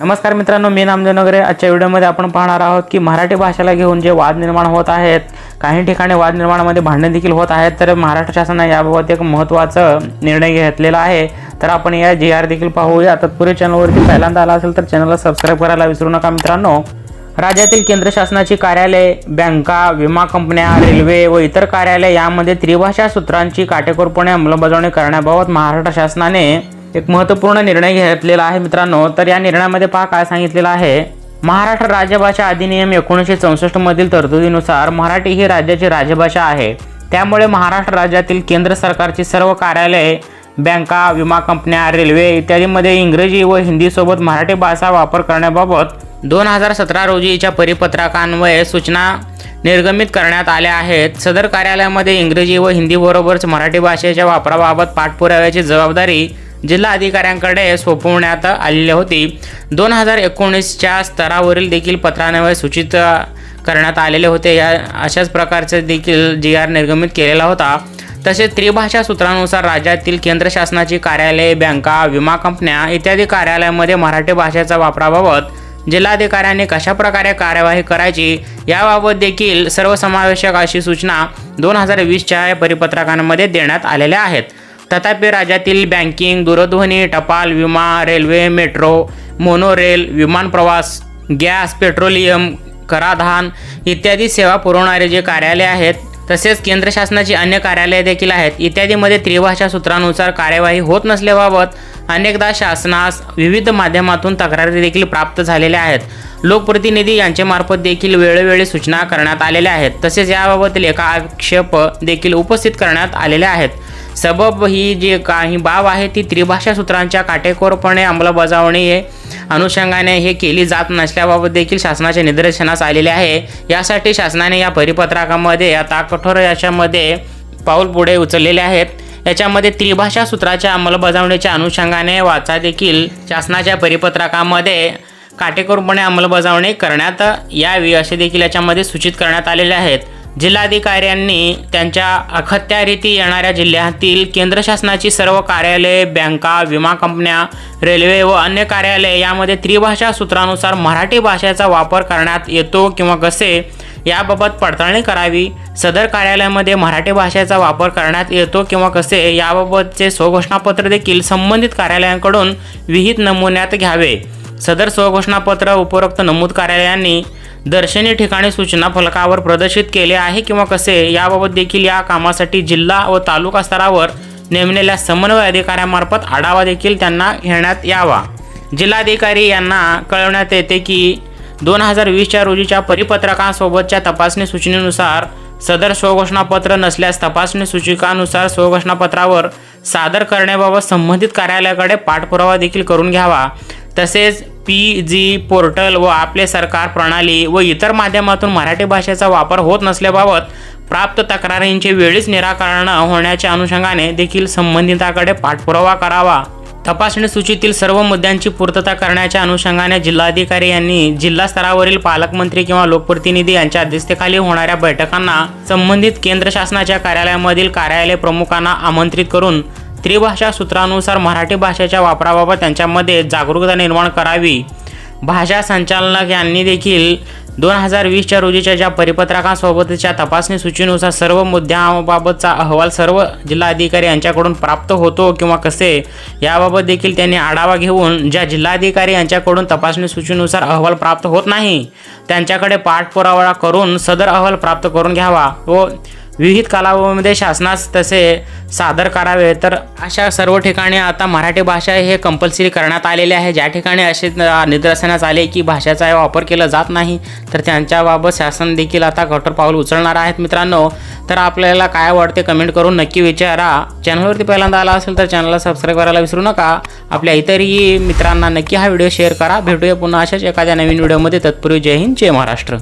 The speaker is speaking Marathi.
नमस्कार मित्रांनो मी नामदेव नगरे. आजच्या व्हिडिओमध्ये आपण पाहणार आहोत की मराठी भाषेला घेऊन जे वाद निर्माण होत आहेत काही ठिकाणी वाद निर्माणामध्ये भांडण देखील होत आहेत तर महाराष्ट्र शासनाने याबाबत एक महत्त्वाचा निर्णय घेतलेला आहे. तर आपण या जी आर देखील पाहूया. तत्पूर्वी चॅनलवरती पहिल्यांदा आला असेल तर चॅनलला सबस्क्राईब करायला विसरू नका मित्रांनो. राज्यातील केंद्र शासनाची कार्यालय बँका विमा कंपन्या रेल्वे व इतर कार्यालय यामध्ये त्रिभाषा सूत्रांची काटेकोरपणे अंमलबजावणी करण्याबाबत महाराष्ट्र शासनाने एक महत्त्वपूर्ण निर्णय घेतलेला आहे मित्रांनो. तर या निर्णयामध्ये पहा काय सांगितलेलं आहे. महाराष्ट्र राजभाषा अधिनियम एकोणीसशे चौसष्ट मधील तरतुदीनुसार मराठी ही राज्याची राजभाषा आहे. त्यामुळे महाराष्ट्र राज्यातील केंद्र सरकारची सर्व कार्यालये बँका विमा कंपन्या रेल्वे इत्यादीमध्ये इंग्रजी व हिंदीसोबत मराठी भाषा वापर करण्याबाबत दोन हजार सतरा रोजीच्या परिपत्रकान्वये सूचना निर्गमित करण्यात आल्या आहेत. सदर कार्यालयामध्ये इंग्रजी व हिंदीबरोबरच मराठी भाषेच्या वापराबाबत पाठपुराव्याची जबाबदारी जिल्हा अधिकाऱ्यांकडे सोपवण्यात आलेली होती. दोन हजार एकोणीसच्या स्तरावरील देखील पत्रान्वये सूचित करण्यात आलेले होते. या अशाच प्रकारचे देखील जी आर निर्गमित केलेला होता. तसेच त्रिभाषा सूत्रानुसार राज्यातील केंद्र शासनाची कार्यालये बँका विमा कंपन्या इत्यादी कार्यालयामध्ये मराठी भाषेचा वापराबाबत जिल्हाधिकाऱ्यांनी कशा प्रकारे कार्यवाही करायची याबाबत देखील सर्वसमावेशक अशी सूचना दोन हजार वीसच्या परिपत्रकांमध्ये देण्यात आलेल्या आहेत. तथापि राज्यातील बँकिंग दूरध्वनी टपाल विमा रेल्वे मेट्रो मोनोरेल विमान प्रवास गॅस पेट्रोलियम कराधान इत्यादी सेवा पुरवणारे जे कार्यालय आहेत तसेच केंद्र शासनाची अन्य कार्यालये देखील आहेत इत्यादीमध्ये त्रिभाषा सूत्रानुसार कार्यवाही होत नसल्याबाबत अनेकदा शासनास विविध माध्यमातून तक्रारी देखील प्राप्त झालेल्या आहेत. लोकप्रतिनिधी यांच्यामार्फत देखील वेळोवेळी सूचना करण्यात आलेल्या आहेत तसेच याबाबत लेखाक्षेप देखील उपस्थित करण्यात आलेले आहेत. सबब ही जी काही बाब आहे ती त्रिभाषा सूत्रांच्या काटेकोरपणे अंमलबजावणी हे अनुषंगाने हे केली जात नसल्याबाबत देखील शासनाच्या निदर्शनास आलेले आहे. यासाठी शासनाने या परिपत्रकामध्ये आता कठोर याच्यामध्ये पाऊल पुढे उचललेले आहेत. याच्यामध्ये त्रिभाषा सूत्राच्या अंमलबजावणीच्या अनुषंगाने वाचा देखील शासनाच्या परिपत्रकामध्ये काटेकोरपणे अंमलबजावणी करण्यात यावी असे देखील याच्यामध्ये सूचित करण्यात आलेले आहेत. जिल्हाधिकाऱ्यांनी त्यांच्या अखत्यारीती येणाऱ्या जिल्ह्यातील केंद्र शासनाची सर्व कार्यालये बँका विमा कंपन्या रेल्वे व अन्य कार्यालये यामध्ये त्रिभाषा सूत्रानुसार मराठी भाषेचा वापर करण्यात येतो किंवा कसे याबाबत पडताळणी करावी सदर कार्यालयामध्ये मराठी भाषेचा वापर करण्यात येतो किंवा कसे याबाबतचे स्वघोषणापत्र देखील संबंधित कार्यालयांकडून विहित नमुन्यात घ्यावे. सदर स्वघोषणापत्र उपरोक्त नमूद कार्यालयांनी दर्शनी ठिकाणी सूचना फलकावर प्रदर्शित केले आहे किंवा कसे याबाबत देखील या कामासाठी जिल्हा व तालुका स्तरावर नेमलेल्या समन्वय अधिकाऱ्यामार्फत आढावा देखील त्यांना घेण्यात यावा. जिल्हाधिकारी यांना कळवण्यात येते की दोन हजार वीसच्या रोजीच्या परिपत्रकासोबतच्या तपासणी सूचनेनुसार सदर स्वघोषणापत्र नसल्यास तपासणी सूचिकानुसार स्वघोषणापत्रावर सादर करण्याबाबत संबंधित कार्यालयाकडे पाठपुरावा देखील करून घ्यावा. तसेच पी जी पोर्टल व आपले सरकार प्रणाली व इतर माध्यमातून मराठी भाषेचा वापर होत नसल्याबाबत प्राप्त तक्रारींचे वेळीच निराकरण होण्याच्या अनुषंगाने देखील संबंधिताकडे पाठपुरावा करावा. तपासणी सूचीतील सर्व मुद्द्यांची पूर्तता करण्याच्या अनुषंगाने जिल्हाधिकारी यांनी जिल्हा स्तरावरील पालकमंत्री किंवा लोकप्रतिनिधी यांच्या अध्यक्षतेखाली होणाऱ्या बैठकांना संबंधित केंद्र शासनाच्या कार्यालयामधील कार्यालय प्रमुखांना आमंत्रित करून त्रिभाषा सूत्रानुसार मराठी भाषेच्या वापराबाबत त्यांच्यामध्ये जागरूकता निर्माण करावी. भाषा संचालक यांनी देखील दोन हजार वीसच्या रोजीच्या ज्या परिपत्रकांसोबतच्या तपासणी सूचीनुसार सर्व मुद्द्यांबाबतचा अहवाल सर्व जिल्हाधिकारी यांच्याकडून प्राप्त होतो किंवा कसे याबाबत देखील त्यांनी आढावा घेऊन ज्या जिल्हाधिकारी यांच्याकडून तपासणी सूचीनुसार अहवाल प्राप्त होत नाही त्यांच्याकडे पाठपुरावा करून सदर अहवाल प्राप्त करून घ्यावा व विविध कालावधीमध्ये शासनास तसे सादर करावे तर अशा सर्व ठिकाणी आता मराठी भाषा हे कंपल्सरी करण्यात आलेले आहे. ज्या ठिकाणी असे निदर्शनास आले की भाषेचा वापर केला जात नाही तर त्यांच्याबाबत शासन देखील आता कठोर पाऊल उचलणार आहेत. मित्रांनो तर आपल्याला काय वाटते कमेंट करून नक्की विचारा. चॅनलवरती पहिल्यांदा आला असेल तर चॅनलला सबस्क्राईब करायला विसरू नका. आपल्या इतरही मित्रांना नक्की हा व्हिडिओ शेअर करा. भेटूया पुन्हा अशाच एखाद्या नवीन व्हिडिओमध्ये. तत्पूर्वी जय हिंद जय महाराष्ट्र.